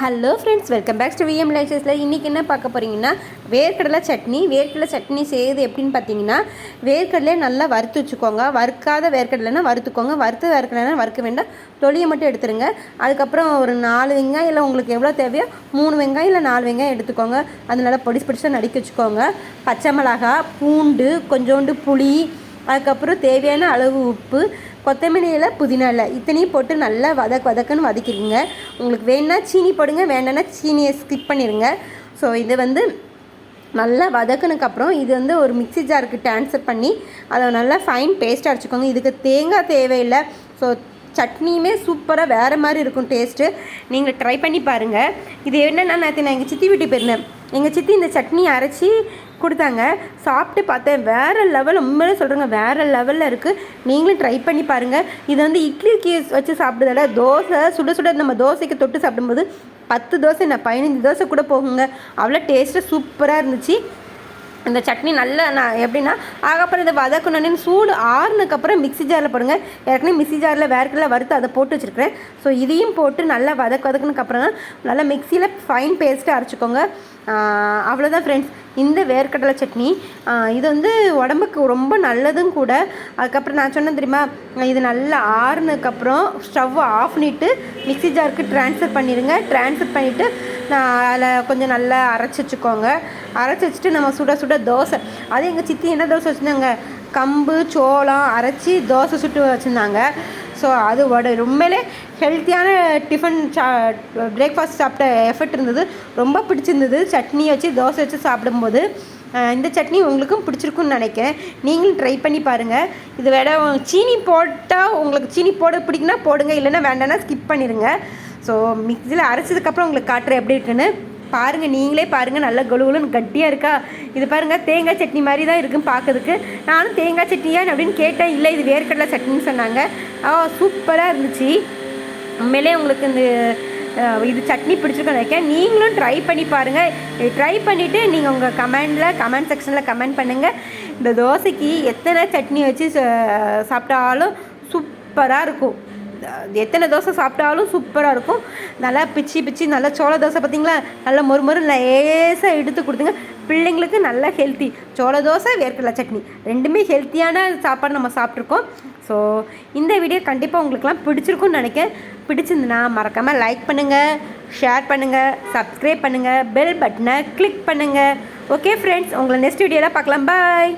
Hello friends welcome back to V M லைசஸில் இன்றைக்கி என்ன பார்க்க போகிறீங்கன்னா வேர்க்கடலை சட்னி வேர்க்கடலை சட்னி செய்யுது எப்படின்னு பார்த்தீங்கன்னா வேர்க்கடலையை நல்லா வறுத்து வச்சுக்கோங்க. வறுக்காத வேர்க்கடலைன்னா வறுத்துக்கோங்க. வறுத்த வேர்க்கடலைனா வறுக்க வேண்டாம். தொலியை மட்டும் எடுத்துருங்க. அதுக்கப்புறம் ஒரு நாலு வெங்காயம் இல்லை உங்களுக்கு எவ்வளோ தேவையோ மூணு வெங்காயம் இல்லை நாலு வெங்காயம் எடுத்துக்கோங்க. அது நல்லா பொடிசு பொடிசாக நடிக்க வச்சுக்கோங்க. பச்சை மிளகா பூண்டு கொஞ்சோண்டு புளி அதுக்கப்புறம் தேவையான அளவு உப்பு கொத்தமல்லி இலை புதினா இலை. இத்தனையும் போட்டு நல்லா வதக் வதக்குன்னு வதக்கிடுங்க உங்களுக்கு வேணுன்னா சீனி போடுங்க வேண்டாம்னா சீனியை ஸ்கிப் பண்ணிடுங்க ஸோ இது வந்து நல்லா வதக்குனதுக்கப்புறம் இது வந்து ஒரு மிக்ஸி ஜாருக்கு ட்ரான்ஸ்ஃபர் பண்ணி அதை நல்லா ஃபைன் பேஸ்ட்டாக அரைச்சிக்கோங்க. இதுக்கு தேங்காய் தேவையில்லை. ஸோ சட்னியுமே சூப்பராக வேறு மாதிரி இருக்கும் டேஸ்ட்டு நீங்கள் ட்ரை பண்ணி பாருங்கள் இது என்னென்னா நேற்று நான் எங்கள் சித்தி வீட்டு போயிருந்தேன். எங்கள் சித்தி இந்த சட்னி அரைச்சி கொடுத்தாங்க. சாப்பிட்டு பார்த்தேன். வேறு லெவல் உண்மையிலே சொல்கிறேங்க வேறு லெவலில் இருக்குது நீங்களும் ட்ரை பண்ணி பாருங்கள் இது வந்து இட்லிக்கு வச்சு சாப்பிட்றதால தோசை சுட சுட நம்ம தோசைக்கு தொட்டு சாப்பிடும்போது பத்து தோசை நான் பதினஞ்சு தோசை கூட போகுங்க. அவ்வளோ டேஸ்ட்டாக சூப்பராக இருந்துச்சு. இந்த சட்னி நல்லா நான் எப்படின்னா அதுக்கப்புறம் இதை வதக்கணுன்னு சூடு ஆறுனதுக்கப்புறம் மிக்சி ஜாரில் போடுங்க. ஏற்கனவே மிக்ஸி ஜாரில் வேர்க்கெல்லாம் வறுத்து அதை போட்டு வச்சுருக்கிறேன். ஸோ இதையும் போட்டு நல்லா வதக்க வதக்குனதுக்கப்புறம் நல்லா மிக்சியில் ஃபைன் பேஸ்ட்டு அரைச்சிக்கோங்க. அவ்வளோதான் ஃப்ரெண்ட்ஸ் இந்த வேர்க்கடலை சட்னி இது வந்து உடம்புக்கு ரொம்ப நல்லதும் கூட. அதுக்கப்புறம் நான் சொன்னேன் தெரியுமா இது நல்லா ஆறுனதுக்கப்புறம் ஸ்டவ் ஆஃப் பண்ணிவிட்டு மிக்சி ஜாருக்கு ட்ரான்ஸ்ஃபர் பண்ணிடுங்க. ட்ரான்ஸ்ஃபர் பண்ணிவிட்டு நான் அதில் கொஞ்சம் நல்லா அரைச்சி வச்சுக்கோங்க. அரைச்சி வச்சுட்டு நம்ம சுட சுட தோசை. அது எங்கள் சித்தி என்ன தோசை வச்சுருந்தாங்க? கம்பு சோளம் அரைச்சி தோசை சுட்டு வச்சுருந்தாங்க. ஸோ அது உட ரொம்பவே ஹெல்த்தியான டிஃபன் சா பிரேக்ஃபாஸ்ட் சாப்பிட்ட எஃபர்ட் இருந்தது. ரொம்ப பிடிச்சிருந்தது. சட்னி வச்சு தோசை வச்சு சாப்பிடும்போது இந்த சட்னி உங்களுக்கும் பிடிச்சிருக்குன்னு நினைக்கிறேன். நீங்களும் ட்ரை பண்ணி பாருங்கள் இது வேட சீனி போட்டால் உங்களுக்கு சீனி போட பிடிக்குன்னா போடுங்க. இல்லைன்னா வேண்டாம்னா ஸ்கிப் பண்ணிடுங்க ஸோ மிக்சியில் அரைச்சதுக்கப்புறம் உங்களுக்கு காட்டுறேன் எப்படி இருக்குன்னு. பாருங்கள் நீங்களே பாருங்கள் நல்லா கொலுகுலுன்னு கட்டியாக இருக்கா? இது பாருங்கள் தேங்காய் சட்னி மாதிரி தான் இருக்குன்னு பார்க்கறதுக்கு. நானும் தேங்காய் சட்னியா அப்படின்னு கேட்டேன். இல்லை இது வேர்க்கடலை சட்னின்னு சொன்னாங்க. ஆ சூப்பராக இருந்துச்சு. உண்மையிலே உங்களுக்கு இந்த இது சட்னி பிடிச்சிருக்கோன்னு நினைக்கிறேன். நீங்களும் ட்ரை பண்ணி பாருங்கள் ட்ரை பண்ணிவிட்டு நீங்கள் உங்கள் கமெண்டில் கமெண்ட் செக்ஷனில் கமெண்ட் பண்ணுங்கள் இந்த தோசைக்கு எத்தனை சட்னி வச்சு சாப்பிட்டாலும் சூப்பராக இருக்கும். எத்தனை தோசை சாப்பிட்டாலும் சூப்பராக இருக்கும். நல்லா பிச்சு பிச்சு நல்லா சோள தோசை பார்த்தீங்களா நல்லா மொறு மொறு லேசாக எடுத்து கொடுத்துங்க. பிள்ளைங்களுக்கு நல்லா ஹெல்த்தி சோள தோசை வேர்க்கடலை சட்னி. ரெண்டுமே ஹெல்த்தியான சாப்பாடு நம்ம சாப்பிட்ருக்கோம் ஸோ இந்த வீடியோ கண்டிப்பாக உங்களுக்குலாம் பிடிச்சிருக்கும்னு நினைக்கிறேன். பிடிச்சிருந்துன்னா மறக்காமல் லைக் பண்ணுங்கள் ஷேர் பண்ணுங்கள் சப்ஸ்கிரைப் பண்ணுங்கள் பெல் பட்டனை கிளிக் பண்ணுங்கள் ஓகே ஃப்ரெண்ட்ஸ் உங்களை நெக்ஸ்ட் வீடியோவில் பார்க்கலாம். பாய்